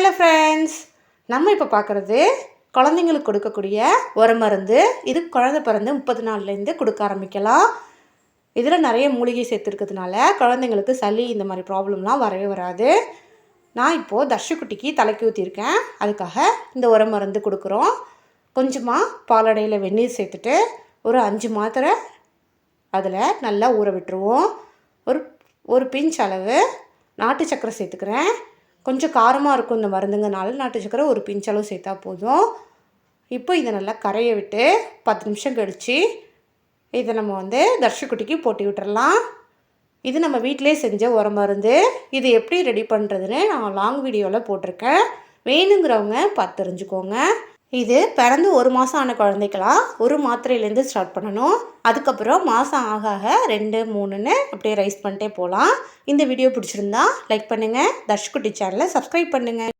Hello friends நம்ம இப்போ பார்க்குறது குழந்தைங்களுக்கு கொடுக்கக்கூடிய ஒரு மருந்து. இது குழந்தை பிறந்து முப்பது நாள்லேருந்து கொடுக்க ஆரம்பிக்கலாம். இதில் நிறைய மூலிகை சேர்த்துருக்கிறதுனால குழந்தைங்களுக்கு சளி இந்த மாதிரி ப்ராப்ளம்லாம் வரவே வராது. நான் இப்போது தர்ஷக்குட்டிக்கு தலைக்கு ஊற்றிருக்கேன் அதுக்காக இந்த உர மருந்து கொடுக்குறோம். கொஞ்சமாக பாலடையில் வெந்நீர் சேர்த்துட்டு ஒரு அஞ்சு மாத்திரை அதில் நல்லா ஊற விட்டுருவோம். ஒரு ஒரு பிஞ்ச் அளவு நாட்டு சக்கரை சேர்த்துக்கிறேன். கொஞ்சம் காரமாக இருக்கும் இந்த மருந்துங்கனால நாட்டு சக்கரை ஒரு பிஞ்சளவு சேர்த்தா போதும். இப்போ இதை நல்லா கரையை விட்டு பத்து நிமிஷம் கழித்து இதை நம்ம வந்து தர்ஷக்குட்டிக்கு போட்டி விட்டுறலாம். இது நம்ம வீட்டிலே செஞ்ச உரம் மருந்து. இது எப்படி ரெடி பண்ணுறதுன்னு நான் லாங் வீடியோவில் போட்டிருக்கேன். வேணுங்கிறவங்க பார்த்து தெரிஞ்சுக்கோங்க. இது பிறந்து ஒரு மாதம் ஆன குழந்தைக்கெல்லாம் ஒரு மாத்திரையிலேருந்து ஸ்டார்ட் பண்ணணும். அதுக்கப்புறம் மாதம் ஆக ஆக ரெண்டு மூணுன்னு அப்படியே ரைஸ் பண்ணிட்டே போகலாம் இந்த வீடியோ பிடிச்சிருந்தா லைக் பண்ணுங்கள் தர்ஷ்குட்டி சேனலை சப்ஸ்கிரைப் பண்ணுங்கள்